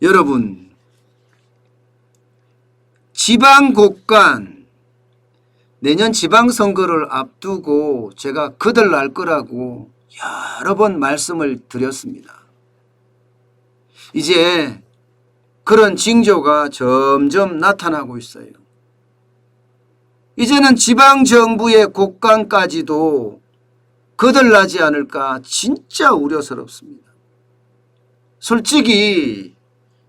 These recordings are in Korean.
여러분 지방 곳간 내년 지방선거를 앞두고 제가 그들 날 거라고 여러 번 말씀을 드렸습니다. 이제 그런 징조가 점점 나타나고 있어요. 이제는 지방정부의 곳간까지도 거들나지 않을까 진짜 우려스럽습니다. 솔직히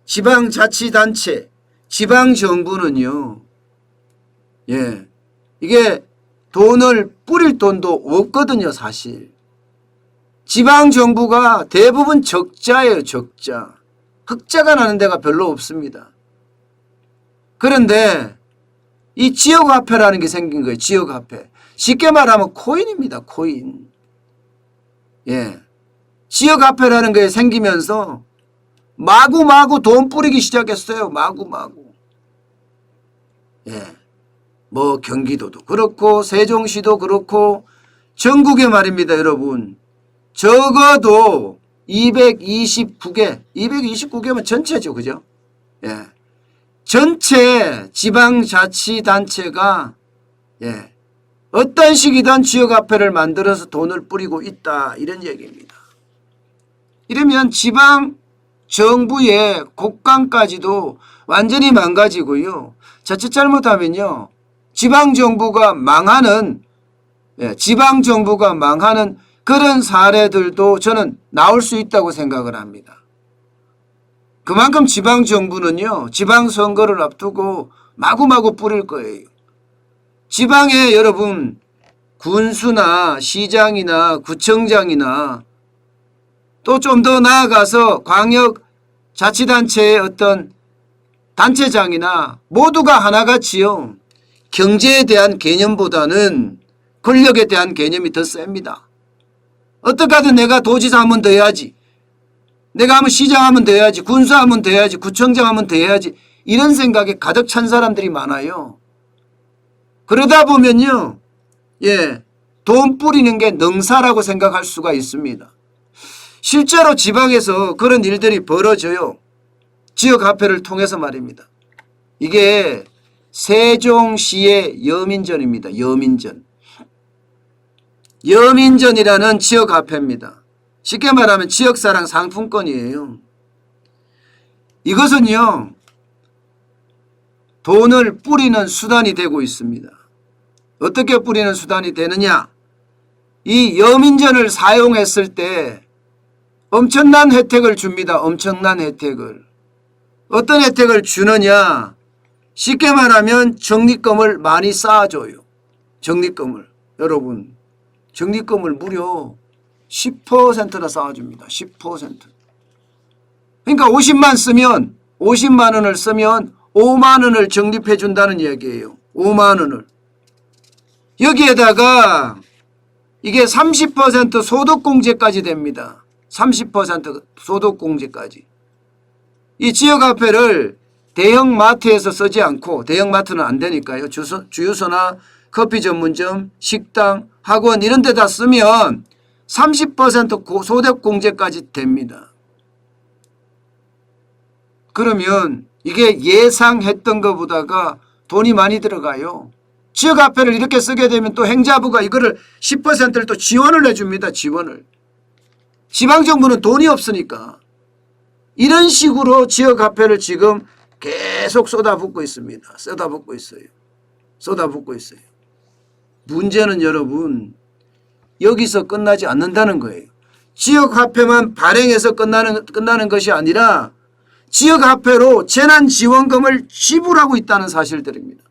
지방자치단체, 지방정부는요, 예, 이게 돈을 뿌릴 돈도 없거든요, 사실. 지방정부가 대부분 적자예요, 적자. 흑자가 나는 데가 별로 없습니다. 그런데 이 지역화폐라는 게 생긴 거예요, 지역화폐. 쉽게 말하면 코인입니다, 코인. 예. 지역화폐라는 게 생기면서 마구마구 돈 뿌리기 시작했어요, 마구마구. 예. 뭐 경기도도 그렇고 세종시도 그렇고 전국에 말입니다 여러분. 적어도 229개 229개면 전체죠 그죠? 예. 전체 지방자치단체가 예 어떤 식이든 지역화폐를 만들어서 돈을 뿌리고 있다 이런 얘기입니다. 이러면 지방 정부의 곳간까지도 완전히 망가지고요 자칫 잘못하면요 지방정부가 망하는 예, 지방정부가 망하는 그런 사례들도 저는 나올 수 있다고 생각을 합니다. 그만큼 지방정부는요 지방선거를 앞두고 마구마구 뿌릴 거예요. 지방에 여러분 군수나 시장이나 구청장이나 또 좀 더 나아가서 광역 자치단체의 어떤 단체장이나 모두가 하나같이요. 경제에 대한 개념보다는 권력에 대한 개념이 더 셉니다. 어떻게 하든 내가 도지사 하면 더 해야지. 내가 하면 시장 하면 더 해야지. 군수 하면 더 해야지. 구청장 하면 더 해야지. 이런 생각에 가득 찬 사람들이 많아요. 그러다 보면요. 예. 돈 뿌리는 게 능사라고 생각할 수가 있습니다. 실제로 지방에서 그런 일들이 벌어져요. 지역화폐를 통해서 말입니다. 이게 세종시의 여민전입니다. 여민전. 여민전이라는 지역화폐입니다. 쉽게 말하면 지역사랑 상품권이에요. 이것은요. 돈을 뿌리는 수단이 되고 있습니다. 어떻게 뿌리는 수단이 되느냐? 이 여민전을 사용했을 때 엄청난 혜택을 줍니다. 엄청난 혜택을. 어떤 혜택을 주느냐? 쉽게 말하면 적립금을 많이 쌓아줘요. 적립금을. 여러분, 적립금을 무려 10%나 쌓아줍니다. 10%. 그러니까 50만 쓰면 50만 원을 쓰면 5만 원을 적립해 준다는 얘기예요. 5만 원을. 여기에다가 이게 30% 소득공제까지 됩니다. 30% 소득공제까지. 이 지역화폐를 대형 마트에서 쓰지 않고 대형 마트는 안 되니까요. 주소, 주유소 나 커피 전문점, 식당, 학원 이런 데다 쓰면 30% 소득 공제까지 됩니다. 그러면 이게 예상했던 것보다가 돈이 많이 들어가요. 지역화폐를 이렇게 쓰게 되면 또 행자부가 이거를 10%를 또 지원을 해줍니다. 지원을. 지방정부는 돈이 없으니까. 이런 식으로 지역화폐를 지금 계속 쏟아붓고 있습니다. 쏟아붓고 있어요. 쏟아붓고 있어요. 문제는 여러분 여기서 끝나지 않는다는 거예요. 지역화폐만 발행해서 끝나는, 끝나는 것이 아니라 지역화폐로 재난지원금을 지불하고 있다는 사실들입니다.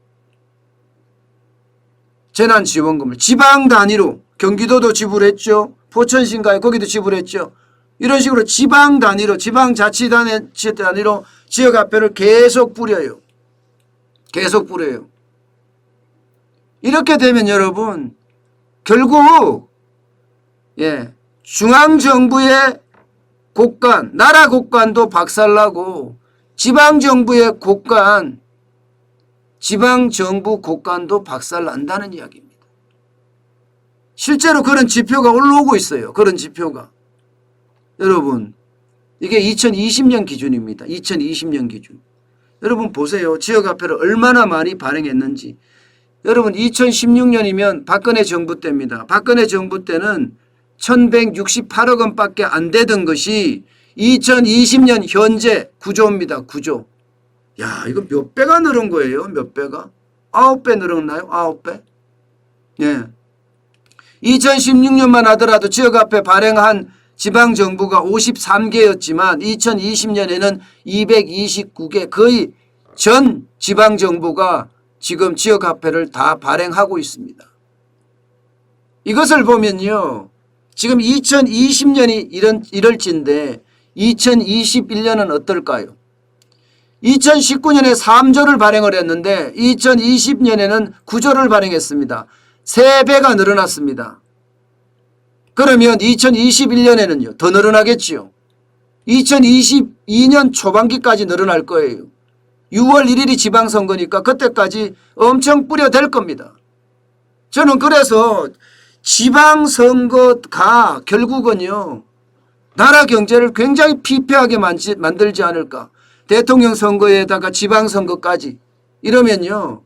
재난지원금을 지방 단위로 경기도도 지불했죠. 포천신가에 거기도 지불했죠. 이런 식으로 지방 단위로 지방 자치단체 단위로 지역 화폐를 계속 뿌려요. 계속 뿌려요. 이렇게 되면 여러분 결국 예 중앙 정부의 곳간 나라 곳간도 박살나고 지방 정부의 곳간 지방 정부 곳간도 박살난다는 이야기입니다. 실제로 그런 지표가 올라오고 있어요. 그런 지표가. 여러분 이게 2020년 기준입니다. 2020년 기준. 여러분 보세요. 지역화폐를 얼마나 많이 발행했는지. 여러분 2016년이면 박근혜 정부 때입니다. 박근혜 정부 때는 1168억 원밖에 안 되던 것이 2020년 현재 9조입니다. 9조. 야 이거 몇 배가 늘은 거예요. 몇 배가. 아홉 배 늘었나요? 아홉 배? 예. 2016년만 하더라도 지역화폐 발행한 지방정부가 53개였지만 2020년에는 229개 거의 전 지방정부가 지금 지역화폐를 다 발행하고 있습니다. 이것을 보면요. 지금 2020년이 이런, 이럴진데 2021년은 어떨까요? 2019년에 3조를 발행을 했는데 2020년에는 9조를 발행했습니다. 3배가 늘어났습니다. 그러면 2021년에는요. 더 늘어나겠지요. 2022년 초반기까지 늘어날 거예요. 6월 1일이 지방선거니까 그때까지 엄청 뿌려댈 겁니다. 저는 그래서 지방선거가 결국은요. 나라 경제를 굉장히 피폐하게 만들지 않을까. 대통령 선거에다가 지방선거까지 이러면요.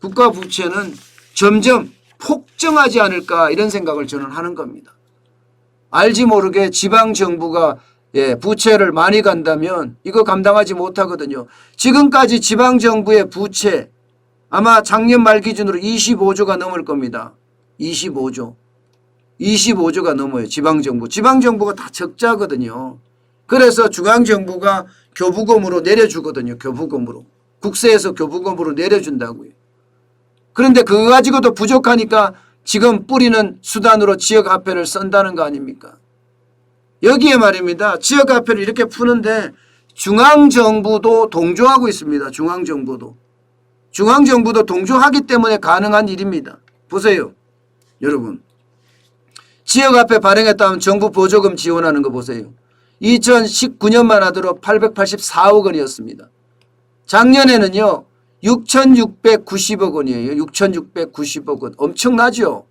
국가 부채는 점점 폭증하지 않을까 이런 생각을 저는 하는 겁니다. 알지 모르게 지방 정부가 예, 부채를 많이 간다면 이거 감당하지 못하거든요. 지금까지 지방 정부의 부채 아마 작년 말 기준으로 25조가 넘을 겁니다. 25조. 25조가 넘어요. 지방 정부. 지방 정부가 다 적자거든요. 그래서 중앙 정부가 교부금으로 내려주거든요. 교부금으로. 국세에서 교부금으로 내려준다고요. 그런데 그거 가지고도 부족하니까 지금 뿌리는 수단으로 지역화폐를 쓴다는 거 아닙니까? 여기에 말입니다. 지역화폐를 이렇게 푸는데 중앙정부도 동조하고 있습니다. 중앙정부도. 중앙정부도 동조하기 때문에 가능한 일입니다. 보세요. 여러분. 지역화폐 발행했다면 정부 보조금 지원하는 거 보세요. 2019년만 하도록 884억 원이었습니다. 작년에는요. 6,690억 원이에요. 6,690억 원. 엄청나죠?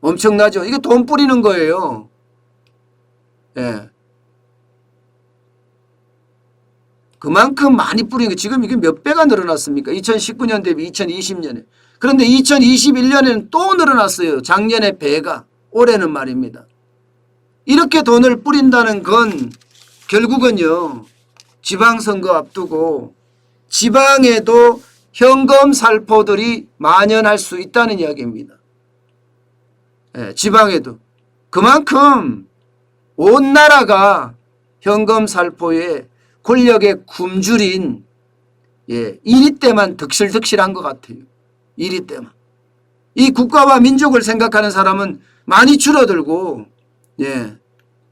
엄청나죠? 이게 돈 뿌리는 거예요. 예. 그만큼 많이 뿌린 게 지금 이게 몇 배가 늘어났습니까? 2019년 대비 2020년에. 그런데 2021년에는 또 늘어났어요. 작년에 배가. 올해는 말입니다. 이렇게 돈을 뿌린다는 건 결국은요. 지방선거 앞두고 지방에도 현금 살포들이 만연할 수 있다는 이야기입니다. 예, 지방에도. 그만큼 온 나라가 현금 살포에 권력의 굶주린 예, 1위 때만 득실득실한 것 같아요. 1위 때만. 이 국가와 민족을 생각하는 사람은 많이 줄어들고 예,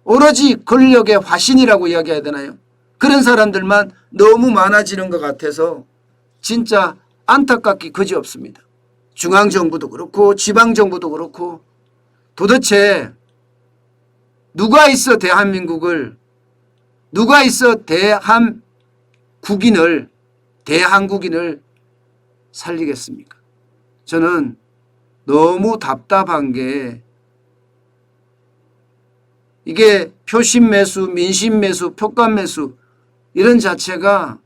오로지 권력의 화신이라고 이야기해야 되나요? 그런 사람들만 너무 많아지는 것 같아서 진짜 안타깝기 그지없습니다. 중앙정부도 그렇고 지방정부도 그렇고 도대체 누가 있어 대한민국을 누가 있어 대한국인을 대한국인을 살리겠습니까? 저는 너무 답답한 게 이게 표심 매수, 민심 매수, 표감 매수 이런 자체가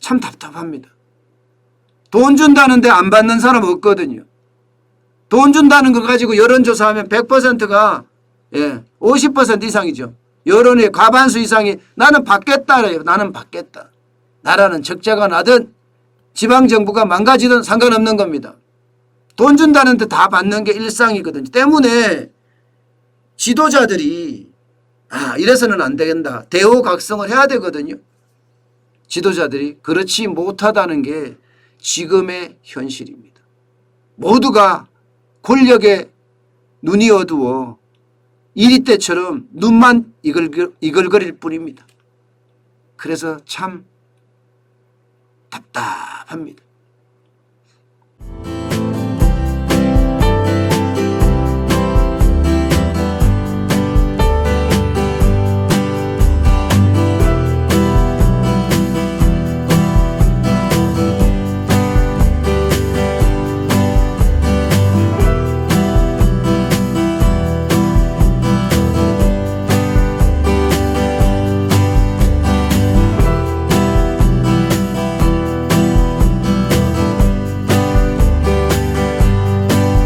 참 답답합니다. 돈 준다는데 안 받는 사람 없거든요. 돈 준다는 거 가지고 여론조사하면 100%가 예, 50% 이상이죠. 여론의 과반수 이상이 나는 받겠다래요. 나는 받겠다. 나라는 적자가 나든 지방정부가 망가지든 상관없는 겁니다. 돈 준다는데 다 받는 게 일상이거든요. 때문에 지도자들이 아 이래서는 안 되겠다. 대호각성을 해야 되거든요. 지도자들이 그렇지 못하다는 게 지금의 현실입니다. 모두가 권력에 눈이 어두워 이리 때처럼 눈만 이글글, 이글거릴 뿐입니다. 그래서 참 답답합니다.